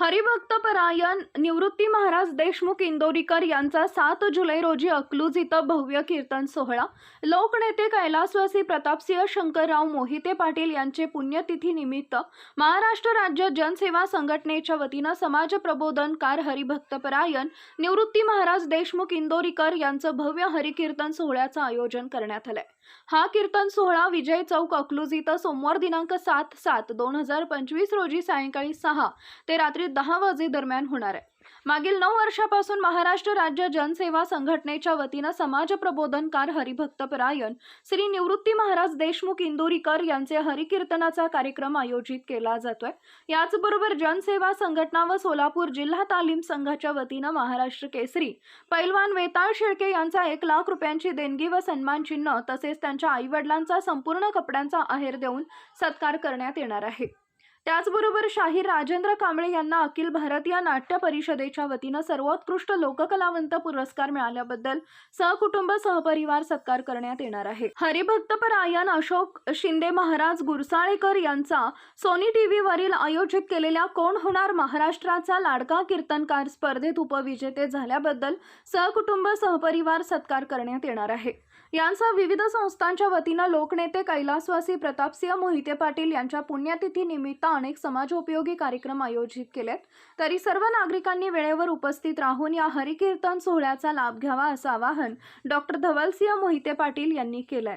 हरिभक्त परायण निवृत्ती महाराज देशमुख इंदोरीकर यांचा सात जुलै रोजी अकलूज इथं भव्य कीर्तन सोहळा. लोकनेते कैलासवासी प्रतापसिंह शंकरराव मोहिते पाटील यांचे पुण्यतिथी निमित्त महाराष्ट्र राज्य जनसेवा संघटनेच्या वतीनं समाज प्रबोधनकार हरिभक्तपरायण निवृत्ती महाराज देशमुख इंदोरीकर यांचं भव्य हरिकीर्तन सोहळ्याचं आयोजन करण्यात आलंय. हा कीर्तन सोहळा विजय चौक अकलूज इथं सोमवार दिनांक सात सात दोन हजार पंचवीस रोजी सायंकाळी सहा ते रात्री दहा वाजे दरम्यान होणार आहे. मागील नऊ वर्षापासून महाराष्ट्र राज्य जनसेवा संघटनेच्या वतीनं समाज प्रबोधनकार हरिभक्त परायण श्री निवृत्ती महाराज देशमुख इंदोरीकर यांचे हरिकीर्तनाचा कार्यक्रम आयोजित केला जातोय. याचबरोबर जनसेवा संघटना व सोलापूर जिल्हा तालीम संघाच्या वतीनं महाराष्ट्र केसरी पैलवान वेताळ शेळके यांचा एक लाख रुपयांची देणगी व सन्मान चिन्ह तसेच त्यांच्या आईवडिलांचा संपूर्ण कपड्यांचा आहेर देऊन सत्कार करण्यात येणार आहे. त्याचबरोबर शाहीर राजेंद्र कांबळे यांना अखिल भारतीय नाट्य परिषदेच्या वतीनं सर्वोत्कृष्ट लोककलावंत पुरस्कार मिळाल्याबद्दल सहकुटुंब सहपरिवार सत्कार करण्यात येणार आहे. हरिभक्तपरायण अशोक शिंदे महाराज गुरसाळेकर यांचा सोनी टीव्हीवरील आयोजित केलेल्या कोण होणार महाराष्ट्राचा लाडका कीर्तनकार स्पर्धेत उपविजेते झाल्याबद्दल सहकुटुंब सहपरिवार सत्कार करण्यात येणार आहे. यांचा विविध संस्थांच्या वतीनं लोकनेते कैलासवासी प्रतापसिंह मोहिते पाटील यांच्या पुण्यतिथी निमित्त अनेक समाजोपयोगी कार्यक्रम आयोजित केलेत. तरी सर्व नागरिकांनी वेळेवर उपस्थित राहून या हरिकीर्तन सोहळ्याचा लाभ घ्यावा असं आवाहन डॉक्टर धवलसिंह मोहिते पाटील यांनी केलंय.